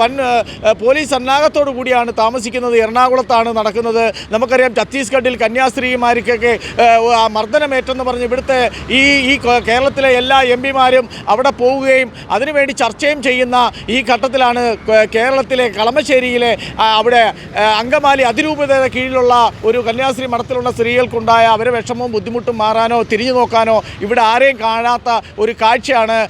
വൻ പോലീസ് സന്നാഹത്തോടു കൂടിയാണ് താമസിക്കുന്നത്. എറണാകുളത്താണ് നടക്കുന്നത്. നമുക്കറിയാം ഛത്തീസ്ഗഡിൽ കന്യാസ്ത്രീമാർക്കൊക്കെ മർദ്ദനമേറ്റെന്ന് പറഞ്ഞ് ഇവിടുത്തെ ഈ ഈ കേരളത്തിലെ എല്ലാ എം പിമാരും അവിടെ പോവുകയും അതിനുവേണ്ടി ചർച്ചയും ചെയ്യുന്ന ഈ ഘട്ടത്തിലാണ് കേരളത്തിലെ കളമശ്ശേരിയിലെ അവിടെ അങ്കമാലി അതിരൂപതയുടെ കീഴിലുള്ള ഒരു കന്യാസ്ത്രീ മഠത്തിലുള്ള സ്ത്രീകൾക്കുണ്ടായ അവരെ വിഷമവും ബുദ്ധിമുട്ടും മാറാനോ തിരിഞ്ഞു നോക്കാനോ ഇവിടെ ആരെയും കാണാത്ത ഒരു കാഴ്ചയാണ്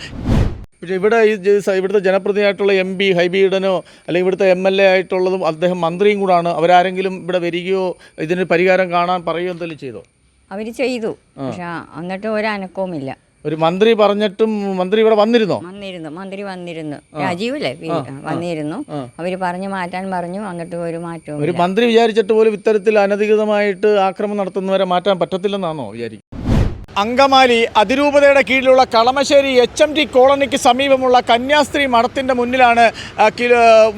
പക്ഷേ ഇവിടെ ഈ ഇവിടുത്തെ ജനപ്രതിനിധിയായിട്ടുള്ള എം പി ഹൈബിയുടനോ അല്ലെങ്കിൽ ഇവിടുത്തെ എം എൽ എ ആയിട്ടുള്ളതും അദ്ദേഹം മന്ത്രിയും കൂടാണ്. അവരാരെങ്കിലും ഇവിടെ വരികയോ ഇതിന് പരിഹാരം കാണാൻ പറയുകയോ എന്തെങ്കിലും ചെയ്തോ? അവർ ചെയ്തു. പക്ഷേ എന്നിട്ട് ഒരു അനക്കവുമില്ല ഒരു മന്ത്രി പറഞ്ഞിട്ടും മന്ത്രി ഇവിടെ വന്നിരുന്നോ? വന്നിരുന്നു. മന്ത്രി വന്നിരുന്നു. രാജീവല്ലേ? വന്നിരുന്നു. അവർ പറഞ്ഞു മാറ്റാൻ പറഞ്ഞു. എന്നിട്ട് ഒരു മാറ്റവും ഒരു മന്ത്രി വിചാരിച്ചിട്ട് പോലും ഇത്തരത്തിൽ അനധികൃതമായിട്ട് ആക്രമണം നടത്തുന്നവരെ മാറ്റാൻ പറ്റത്തില്ലെന്നാണോ വിചാരിക്കും അങ്കമാലി അതിരൂപതയുടെ കീഴിലുള്ള കളമശ്ശേരി എച്ച് എം ടി കോളനിക്ക് സമീപമുള്ള കന്യാസ്ത്രീ മഠത്തിന്റെ മുന്നിലാണ്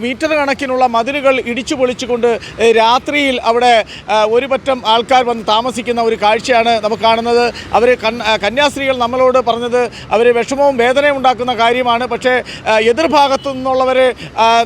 മീറ്റർ കണക്കിനുള്ള മതിലുകൾ ഇടിച്ചു പൊളിച്ചുകൊണ്ട് രാത്രിയിൽ അവിടെ ഒരു പറ്റം ആൾക്കാർ വന്ന് താമസിക്കുന്ന ഒരു കാഴ്ചയാണ് നമുക്ക് കാണുന്നത്. അവർ കന്യാസ്ത്രീകൾ നമ്മളോട് പറഞ്ഞത് അവർ വിഷമവും വേദനയും ഉണ്ടാക്കുന്ന കാര്യമാണ്. പക്ഷേ എതിർഭാഗത്തു നിന്നുള്ളവർ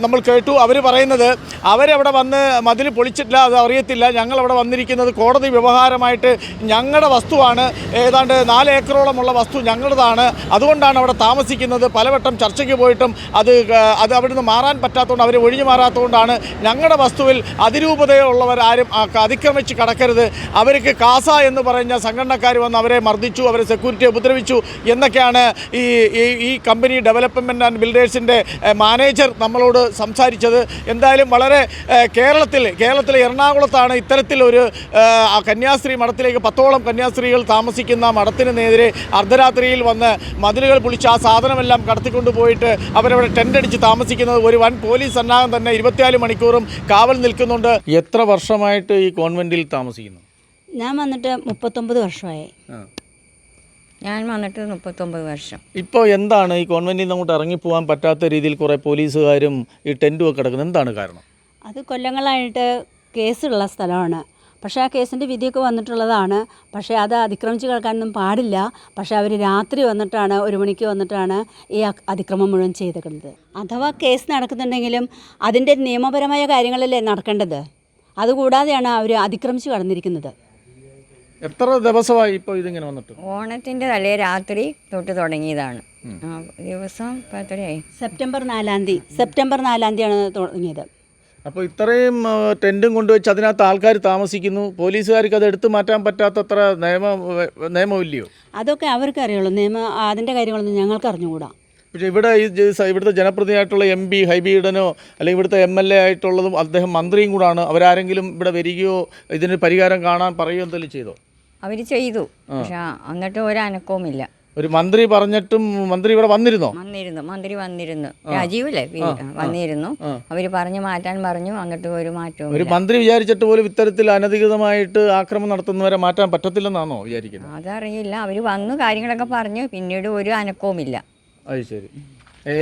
നമ്മൾ കേട്ടു. അവർ പറയുന്നത് അവരവിടെ വന്ന് മതിൽ പൊളിച്ചിട്ടില്ല അത് അറിയത്തില്ല. ഞങ്ങളവിടെ വന്നിരിക്കുന്നത് കോടതി വ്യവഹാരമായിട്ട് ഞങ്ങളുടെ വസ്തുവാണ്. ഏതാണ്ട് നാല് ഏക്കറോളമുള്ള വസ്തു ഞങ്ങളുടേതാണ്. അതുകൊണ്ടാണ് അവിടെ താമസിക്കുന്നത്. പലവട്ടം ചർച്ചയ്ക്ക് പോയിട്ടും അത് അത് അവിടുന്ന് മാറാൻ പറ്റാത്തതുകൊണ്ട് അവർ ഒഴിഞ്ഞു മാറാത്തതുകൊണ്ടാണ് ഞങ്ങളുടെ വസ്തുവിൽ അതിരൂപതയുള്ളവർ ആരും അതിക്രമിച്ച് കടക്കരുത്. അവർക്ക് കാസ എന്ന് പറഞ്ഞ സംഘടനക്കാർ വന്ന് അവരെ മർദ്ദിച്ചു അവരെ സെക്യൂരിറ്റി ഉപദ്രവിച്ചു എന്നൊക്കെയാണ് ഈ ഈ- കമ്പനി ഡെവലപ്മെന്റ് ആൻഡ് ബിൽഡേഴ്സിന്റെ മാനേജർ നമ്മളോട് സംസാരിച്ചത്. എന്തായാലും വളരെ കേരളത്തിൽ കേരളത്തിലെ എറണാകുളത്താണ് ഇത്തരത്തിലൊരു കന്യാസ്ത്രീ മഠത്തിലേക്ക് പത്തോളം കന്യാസ്ത്രീകൾ താമസിക്കുന്ന മഠത്തിന് നേരെ അർദ്ധരാത്രിയിൽ വന്ന് മതിലുകൾ പൊളിച്ച് ആ സാധനമെല്ലാം കടത്തിക്കൊണ്ട് പോയിട്ട് അവരവിടെ ടെന്റ് അടിച്ച് താമസിക്കുന്നത് ഒരു വൻ പോലീസ് സന്നാഹം തന്നെ ഇരുപത്തിനാല് മണിക്കൂറും കാവൽ നിൽക്കുന്നുണ്ട്. എത്ര വർഷമായിട്ട് ഈ കോൺവെന്റിൽ താമസിക്കുന്നു? ഞാൻ വന്നിട്ട് മുപ്പത്തൊമ്പത് വർഷമായി. ഞാൻ വന്നിട്ട് മുപ്പത്തൊമ്പത് വർഷം. ഇപ്പോൾ എന്താണ് ഈ കോൺവെന്റിൽ നിന്ന് അങ്ങോട്ട് ഇറങ്ങിപ്പോകാൻ പറ്റാത്ത രീതിയിൽ കുറേ പോലീസുകാരും ഈ ടെന്റും ഒക്കെ കിടക്കുന്നത്? എന്താണ് കാരണം? അത് കൊല്ലങ്ങളായിട്ട് കേസുള്ള സ്ഥലമാണ്. പക്ഷേ ആ കേസിന്റെ വിധിയൊക്കെ വന്നിട്ടുള്ളതാണ്. പക്ഷേ അത് അതിക്രമിച്ച് കേൾക്കാനൊന്നും പാടില്ല. പക്ഷേ അവർ രാത്രി വന്നിട്ടാണ് ഒരു മണിക്ക് വന്നിട്ടാണ് ഈ അതിക്രമം മുഴുവൻ ചെയ്തേക്കുന്നത് അഥവാ കേസ് നടക്കുന്നുണ്ടെങ്കിലും അതിന്റെ നിയമപരമായ കാര്യങ്ങളല്ലേ നടക്കേണ്ടത്? അതുകൂടാതെയാണ് അവർ അതിക്രമിച്ച് കടന്നിരിക്കുന്നത്. എത്ര ദിവസമായി ഇപ്പോൾ ഇതിങ്ങനെ വന്നിട്ട്? ഓണത്തിന്റെ തലേ രാത്രി തൊട്ട് തുടങ്ങിയതാണ്. ദിവസം സെപ്റ്റംബർ നാലാം തീയതി സെപ്റ്റംബർ നാലാം തീയതിയാണ് തുടങ്ങിയത്. അപ്പോൾ ഇത്രയും ടെന്റും കൊണ്ടുവച്ച് അതിനകത്ത് ആൾക്കാർ താമസിക്കുന്നു. പോലീസുകാർക്ക് അത് എടുത്തു മാറ്റാൻ പറ്റാത്തത്ര നിയമ നിയമമില്ലയോ? അതൊക്കെ അവർക്ക് അറിയുള്ളൂ. നിയമ അതിന്റെ കാര്യങ്ങളൊന്നും ഞങ്ങൾക്ക് അറിഞ്ഞുകൂടാ. പക്ഷേ ഇവിടെ ഈ ഇവിടുത്തെ ജനപ്രതിനിധിയായിട്ടുള്ള എം പി ഹൈബിയുടനോ അല്ലെങ്കിൽ ഇവിടുത്തെ എം എൽ എ ആയിട്ടുള്ളതും അദ്ദേഹം മന്ത്രിയും കൂടാണ്. അവരാരെങ്കിലും ഇവിടെ വരികയോ ഇതിന് പരിഹാരം കാണാൻ പറയുകയോ എന്തെങ്കിലും ചെയ്തോ? അവർ ചെയ്തു. പക്ഷേ എന്നിട്ട് ഒരു അനക്കവുമില്ല. ഒരു മന്ത്രി പറഞ്ഞിട്ടും മന്ത്രി ഇവിടെ വന്നിരുന്നോ? വന്നിരുന്നു മന്ത്രി വന്നിരുന്നു. രാജീവല്ലേ? അല്ലേ വന്നിരുന്നു. അവർ പറഞ്ഞു മാറ്റാൻ പറഞ്ഞു അങ്ങോട്ട് ഒരു മാറ്റവും ഒരു മന്ത്രി വിചാരിച്ചിട്ട് പോലും ഇത്തരത്തിൽ അനധികൃതമായിട്ട് ആക്രമണം നടത്തുന്നവരെ മാറ്റാൻ പറ്റത്തില്ലെന്നാണോ വിചാരിക്കുന്നത്? അതറിയില്ല. അവർ വന്നു കാര്യങ്ങളൊക്കെ പറഞ്ഞു പിന്നീട് ഒരു അനക്കവുമില്ല. അത് ശരി.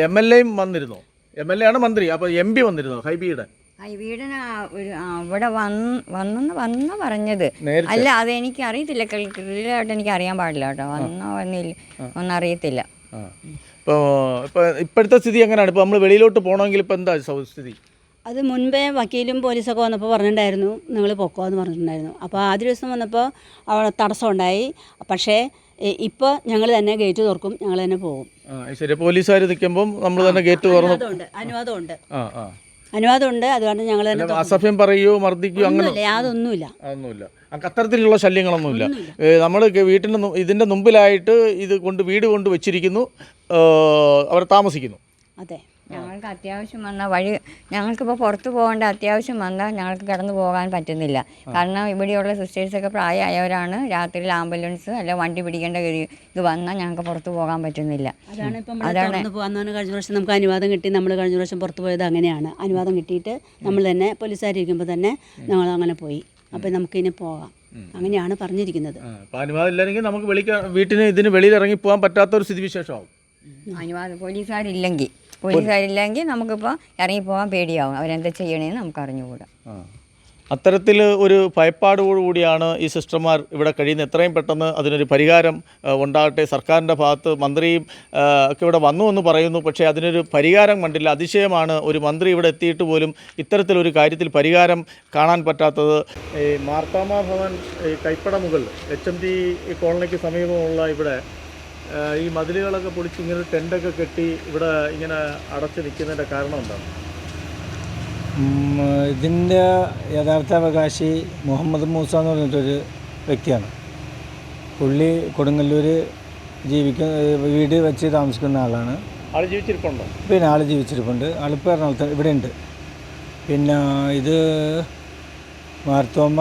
എം എൽ എയും വന്നിരുന്നോ? എം എൽ എ ആണ് മന്ത്രി. അപ്പോൾ എം പി വന്നിരുന്നോ? ഹൈബിയുടെ? ഈ വീടിന് ഒരു അവിടെ വന്ന് വന്നെന്ന് വന്ന പറഞ്ഞത്. അല്ല അത് എനിക്ക് അറിയത്തില്ല ക്ലിയറായിട്ട് എനിക്ക് അറിയാൻ പാടില്ല കേട്ടോ. വന്നോ വന്നില്ല. ഒന്നും അറിയത്തില്ല. ഇപ്പോൾ ഇപ്പോൾ ഇപ്പോഴത്തെ സ്ഥിതി എങ്ങനെയാണ്? ഇപ്പോൾ നമ്മൾ വെളിയിലോട്ട് പോകണമെങ്കിൽ ഇപ്പോൾ എന്താ സ്ഥിതി? അത് മുൻപേ വക്കീലും പോലീസൊക്കെ വന്നപ്പോൾ പറഞ്ഞിട്ടുണ്ടായിരുന്നു. നിങ്ങൾ പൊക്കോ എന്ന് പറഞ്ഞിട്ടുണ്ടായിരുന്നു. അപ്പോൾ ആദ്യ ദിവസം വന്നപ്പോൾ അവിടെ തടസ്സം ഉണ്ടായി പക്ഷേ ഇപ്പോൾ ഞങ്ങൾ തന്നെ ഗേറ്റ് തുറക്കും. ഞങ്ങൾ തന്നെ പോകും. ശരി. പോലീസുകാർ നിൽക്കുമ്പം നമ്മൾ തന്നെ ഗേറ്റ് തുറന്നു. അനുവാദമുണ്ട്. അനുവാദമുണ്ട്. ആ ആ. അനുവാദമുണ്ട് അതുകൊണ്ട് ഞങ്ങൾ തന്നെ അസഭ്യം പറയോ മർദ്ദിക്കുകയോ അങ്ങനെ ഒന്നുമില്ല യാതൊന്നുമില്ല. അതൊന്നുമില്ല. അ- അത്തരത്തിലുള്ള ശല്യങ്ങളൊന്നുമില്ല. നമ്മൾ വീട്ടിന്റെ ഇതിന്റെ മുമ്പിലായിട്ട് ഇത് കൊണ്ട് വീട് കൊണ്ട് വെച്ചിരിക്കുന്നു. അവർ താമസിക്കുന്നു. അതെ. ഞങ്ങൾക്ക് അത്യാവശ്യം വന്ന വഴി ഞങ്ങൾക്കിപ്പോൾ പുറത്ത് പോകേണ്ട അത്യാവശ്യം വന്നാൽ ഞങ്ങൾക്ക് കടന്നു പോകാൻ പറ്റുന്നില്ല. കാരണം ഇവിടെയുള്ള സിസ്റ്റേഴ്സൊക്കെ പ്രായമായവരാണ്. രാത്രിയിൽ ആംബുലൻസ് അല്ല വണ്ടി പിടിക്കേണ്ട ഇത് വന്നാൽ ഞങ്ങൾക്ക് പുറത്ത് പോകാൻ പറ്റുന്നില്ല. അതാണ് ഇപ്പം പോകാന്ന് കഴിഞ്ഞ പ്രാവശ്യം നമുക്ക് അനുവാദം കിട്ടി. നമ്മൾ കഴിഞ്ഞ പ്രാവശ്യം പുറത്ത് പോയത് അങ്ങനെയാണ്. അനുവാദം കിട്ടിയിട്ട് നമ്മൾ തന്നെ പോലീസുകാരിക്കുമ്പോൾ തന്നെ ഞങ്ങൾ അങ്ങനെ പോയി. അപ്പം നമുക്കിനി പോകാം. അങ്ങനെയാണ് പറഞ്ഞിരിക്കുന്നത്. അനുവാദമില്ലെങ്കിൽ അനുവാദം ഇല്ലെങ്കിൽ നമുക്ക് വീട്ടിന് ഇതിന് വെളിയിൽ ഇറങ്ങി പോകാൻ പറ്റാത്ത ഒരു സ്ഥിതിവിശേഷമാവും. അനുവാദം പോലീസുകാരില്ലെങ്കിൽ. പോലീസുകാരില്ലെങ്കിൽ നമുക്കിപ്പോൾ ഇറങ്ങി പോകാൻ പേടിയാവും. അവരെന്താ ചെയ്യണേന്ന് നമുക്ക് അറിഞ്ഞുകൂടാ ആ. അത്തരത്തിൽ ഒരു ഭയപ്പാടോടുകൂടിയാണ് ഈ സിസ്റ്റർമാർ ഇവിടെ കഴിയുന്നത്. എത്രയും പെട്ടെന്ന് അതിനൊരു പരിഹാരം ഉണ്ടാകട്ടെ. സർക്കാരിന്റെ ഭാഗത്ത് മന്ത്രിയും ഒക്കെ ഇവിടെ വന്നു എന്ന് പറയുന്നു. പക്ഷേ അതിനൊരു പരിഹാരം കണ്ടില്ല. അതിശയമാണ് ഒരു മന്ത്രി ഇവിടെ എത്തിയിട്ട് പോലും ഇത്തരത്തിലൊരു കാര്യത്തിൽ പരിഹാരം കാണാൻ പറ്റാത്തത്. ഈ മാർത്താമ ഭവൻ കൈപ്പട മുകൾ എച്ച് എം ടി കോളനിക്ക് സമീപമുള്ള ഇവിടെ ഈ മതിലുകളൊക്കെ പൊളിച്ച് ഇങ്ങനെ ടെന്റൊക്കെ കെട്ടി ഇവിടെ ഇങ്ങനെ അടച്ച് നിൽക്കുന്നതിന്റെ കാരണം എന്താണ്? ഇതിന്റെ യഥാർത്ഥ അവകാശി മുഹമ്മദ് മൂസ എന്ന് പറഞ്ഞിട്ടൊരു വ്യക്തിയാണ്. പുള്ളി കൊടുങ്ങല്ലൂർ ജീവിക്കുന്ന വീട് വെച്ച് താമസിക്കുന്ന ആളാണ്. ആൾ ജീവിച്ചിരിപ്പുണ്ടോ? പിന്നെ ആൾ ജീവിച്ചിരിപ്പുണ്ട്. ആളിപ്പോൾ എറണാകുളത്ത് ഇവിടെ ഉണ്ട് പിന്നെ ഇത് മാർത്തോമ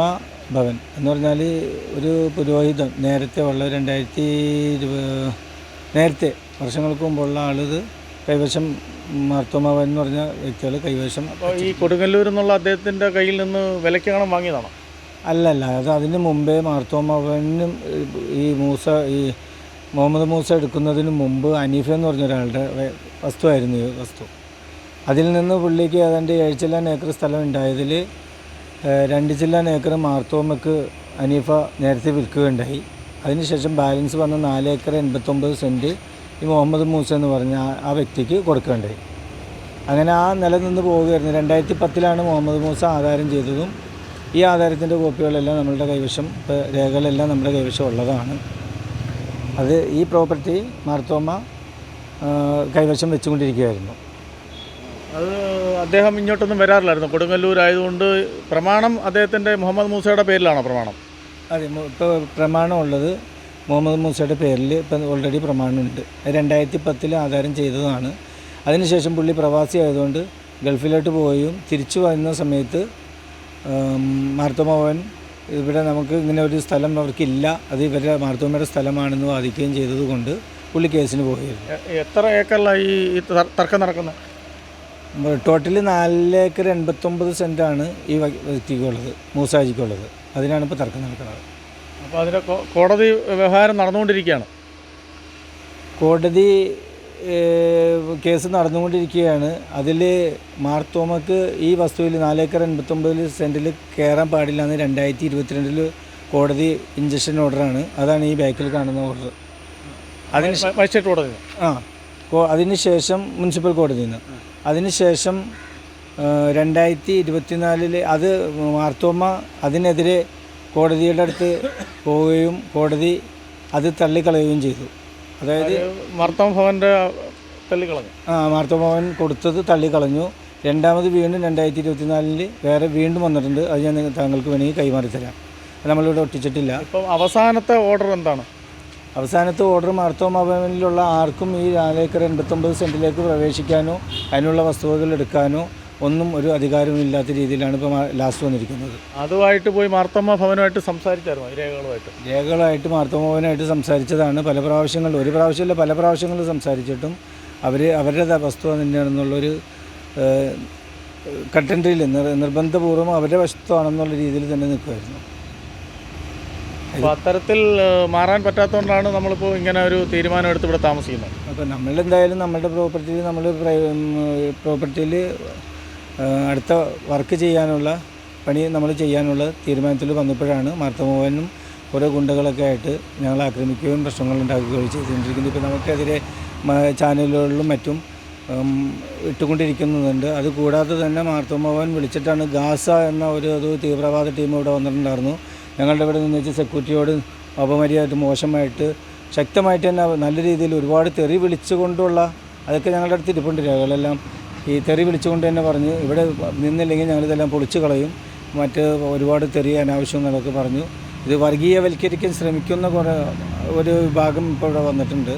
ഭവൻ എന്ന് പറഞ്ഞാൽ ഒരു പുരോഹിതൻ നേരത്തെ ഉള്ള രണ്ടായിരത്തി നേരത്തെ വർഷങ്ങൾക്ക് മുമ്പുള്ള ആളിത് കൈവശം മാർത്തോമ ഭവൻ എന്ന് പറഞ്ഞ വ്യക്തികൾ കൈവശം അപ്പോൾ ഈ കൊടുങ്ങല്ലൂർ എന്നുള്ള അദ്ദേഹത്തിന്റെ കയ്യിൽ നിന്ന് വിലക്കണം വാങ്ങിയതാണോ? അല്ലല്ല അത് അതിന് മുമ്പേ മാർത്തോമ ഭവനും ഈ മൂസ ഈ മുഹമ്മദ് മൂസ എടുക്കുന്നതിന് മുമ്പ് അനീഫ എന്ന് പറഞ്ഞ ഒരാളുടെ വസ്തുവായിരുന്നു ഈ വസ്തു. അതിൽ നിന്ന് പുള്ളിക്ക് ഏതാണ്ട് ഏഴ്ചെല്ലാൻ ഏക്കർ സ്ഥലം ഉണ്ടായതിൽ രണ്ട് ചില്ല ഏക്കർ മാർത്തോമക്ക് അനീഫ നേരത്തെ വിൽക്കുകയുണ്ടായി. അതിനുശേഷം ബാലൻസ് വന്ന നാല് ഏക്കർ എൺപത്തൊമ്പത് സെന്റ് ഈ മുഹമ്മദ് മൂസ എന്ന് പറഞ്ഞ ആ- വ്യക്തിക്ക് കൊടുക്കുകയുണ്ടായി. അങ്ങനെ ആ നിലനിന്ന് പോവുകയായിരുന്നു. രണ്ടായിരത്തി പത്തിലാണ് മുഹമ്മദ് മൂസ ആധാരം ചെയ്തതും ഈ ആധാരത്തിന്റെ കോപ്പികളെല്ലാം നമ്മളുടെ കൈവശം രേഖകളെല്ലാം നമ്മുടെ കൈവശം ഉള്ളതാണ്. അത് ഈ പ്രോപ്പർട്ടി മാർത്തോമ കൈവശം വെച്ചുകൊണ്ടിരിക്കുകയായിരുന്നു. അത് അദ്ദേഹം ഇങ്ങോട്ടൊന്നും വരാറില്ലായിരുന്നു. കൊടുങ്ങല്ലൂർ ആയതുകൊണ്ട് പ്രമാണം അദ്ദേഹത്തിന്റെ മുഹമ്മദ് മൂസയുടെ പേരിലാണോ പ്രമാണം? അതെ ഇപ്പോൾ പ്രമാണമുള്ളത് മുഹമ്മദ് മൂസയുടെ പേരിൽ ഇപ്പം ഓൾറെഡി പ്രമാണമുണ്ട്. രണ്ടായിരത്തി പത്തിൽ ആധാരം ചെയ്തതാണ്. അതിനുശേഷം പുള്ളി പ്രവാസി ആയതുകൊണ്ട് ഗൾഫിലോട്ട് പോവുകയും തിരിച്ചു വന്ന സമയത്ത് മാർത്തോമോഹൻ ഇവിടെ നമുക്ക് ഇങ്ങനെ ഒരു സ്ഥലം അവർക്കില്ല. അത് ഇവരുടെ മാർത്തോമയുടെ സ്ഥലമാണെന്ന് വാദിക്കുകയും ചെയ്തതുകൊണ്ട് പുള്ളി കേസിന് പോവുകയായിരുന്നു. എത്ര ഏക്കറിലായി തർക്കം നടക്കുന്നത്? ടോട്ടൽ നാല് ഏക്കർ എൺപത്തൊമ്പത് സെന്റാണ് ഈ വ്യ- വ്യക്തിക്കുള്ളത് മൂസാജിക്കുള്ളത് അതിനാണ് ഇപ്പോൾ തർക്കം നടക്കുന്നത് അപ്പോൾ കോ- കോടതി വ്യവഹാരം നടന്നുകൊണ്ടിരിക്കുകയാണ് കോടതി കേസ് നടന്നുകൊണ്ടിരിക്കുകയാണ് അതിൽ മാർത്തോമക്ക് ഈ വസ്തുവിൽ നാലേക്കർ എൺപത്തൊമ്പതിൽ സെന്റിൽ കയറാൻ പാടില്ല എന്ന് രണ്ടായിരത്തി ഇരുപത്തിരണ്ടിൽ കോടതി ഇഞ്ചക്ഷൻ ഓർഡറാണ് അതാണ് ഈ ബാക്കിൽ കാണുന്ന ഓർഡർ അതിന് ശേ- മജിസ്ട്രേറ്റ് കോടതി ആ അതിന് ശേഷം മുനിസിപ്പൽ കോടതിയിൽ നിന്ന് അതിന് ശേഷം രണ്ടായിരത്തി ഇരുപത്തിനാലിൽ അത് മാർത്തോമ്മ അതിനെതിരെ കോടതിയുടെ അടുത്ത് പോവുകയും കോടതി അത് തള്ളിക്കളയുകയും ചെയ്തു. അതായത് മാർത്തോമ ഭവന്റെ തള്ളിക്കളഞ്ഞു. ആ മാർത്തോമോഹൻ കൊടുത്തത് തള്ളിക്കളഞ്ഞു. രണ്ടാമത് വീണ്ടും രണ്ടായിരത്തി ഇരുപത്തിനാലിൽ വേറെ വീണ്ടും വന്നിട്ടുണ്ട്. അത് ഞാൻ താങ്കൾക്ക് വേണമെങ്കിൽ കൈമാറി തരാം. നമ്മളിവിടെ ഒട്ടിച്ചിട്ടില്ല. ഇപ്പം അവസാനത്തെ ഓർഡർ എന്താണ്? അവസാനത്തെ ഓർഡർ മാർത്തോമ ഭവനിലുള്ള ആർക്കും ഈ നാലേക്കർ എൺപത്തൊമ്പത് സെന്റിലേക്ക് പ്രവേശിക്കാനോ അതിനുള്ള വസ്തുവകൾ എടുക്കാനോ ഒന്നും ഒരു അധികാരമില്ലാത്ത രീതിയിലാണ് ഇപ്പോൾ ലാസ്റ്റ് വന്നിരിക്കുന്നത്. അതുമായിട്ട് പോയി മാർത്തമ്മ ഭവനുമായിട്ട് സംസാരിച്ചായിരുന്നു? രേഖകളുമായിട്ട്? രേഖകളായിട്ട് മാർത്തോമ ഭവനുമായിട്ട് സംസാരിച്ചതാണ്. പല പ്രാവശ്യങ്ങൾ ഒരു പ്രാവശ്യമല്ല പല പ്രാവശ്യങ്ങൾ സംസാരിച്ചിട്ടും അവർ അവരുടെ വസ്തു തന്നെയാണെന്നുള്ളൊരു കണ്ടന്റിൽ നിർബന്ധപൂർവം അവരുടെ വശത്താണെന്നുള്ള രീതിയിൽ തന്നെ നിൽക്കുമായിരുന്നു അപ്പോൾ അത്തരത്തിൽ മാറാൻ പറ്റാത്തതുകൊണ്ടാണ് നമ്മളിപ്പോൾ ഇങ്ങനെ ഒരു തീരുമാനം എടുത്ത് ഇവിടെ താമസിക്കുന്നത്. അപ്പോൾ നമ്മളെന്തായാലും നമ്മുടെ പ്രോപ്പർട്ടിയിൽ നമ്മൾ പ്രോപ്പർട്ടിയിൽ അടുത്ത വർക്ക് ചെയ്യാനുള്ള പണി നമ്മൾ ചെയ്യാനുള്ള തീരുമാനത്തിൽ വന്നപ്പോഴാണ് മാർത്തമോഹനും ഓരോ ഗുണ്ടകളൊക്കെ ആയിട്ട് ഞങ്ങൾ ആക്രമിക്കുകയും പ്രശ്നങ്ങൾ ഉണ്ടാക്കുകയും ചെയ്തുകൊണ്ടിരിക്കുന്നത്. ഇപ്പോൾ നമുക്കെതിരെ ചാനലുകളിലും മറ്റും ഇട്ടുകൊണ്ടിരിക്കുന്നുണ്ട്. അത് കൂടാതെ തന്നെ മാർത്തോമോഹൻ വിളിച്ചിട്ടാണ് ഗാസ എന്ന ഒരു ഒരു തീവ്രവാദ ടീം ഇവിടെ വന്നിട്ടുണ്ടായിരുന്നു. ഞങ്ങളുടെ ഇവിടെ നിന്ന് വെച്ച് സെക്യൂരിറ്റിയോട് അപമര്യാദ മോശമായിട്ട് ശക്തമായിട്ട് തന്നെ നല്ല രീതിയിൽ ഒരുപാട് തെറി വിളിച്ചുകൊണ്ടുള്ള അതൊക്കെ ഞങ്ങളുടെ അടുത്ത് ഇരിപ്പുണ്ട്. രേഖകളെല്ലാം ഈ തെറി വിളിച്ചുകൊണ്ട് തന്നെ പറഞ്ഞ് ഇവിടെ നിന്നില്ലെങ്കിൽ ഞങ്ങളിതെല്ലാം പൊളിച്ചു കളയും. മറ്റ് ഒരുപാട് തെറി അനാവശ്യം എന്നൊക്കെ പറഞ്ഞു. ഇത് വർഗീയവൽക്കരിക്കാൻ ശ്രമിക്കുന്ന കുറേ ഒരു വിഭാഗം ഇപ്പോൾ ഇവിടെ വന്നിട്ടുണ്ട്.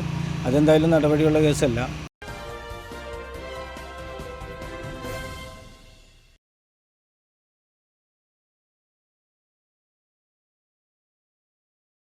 അതെന്തായാലും നടപടിയുള്ള കേസല്ല.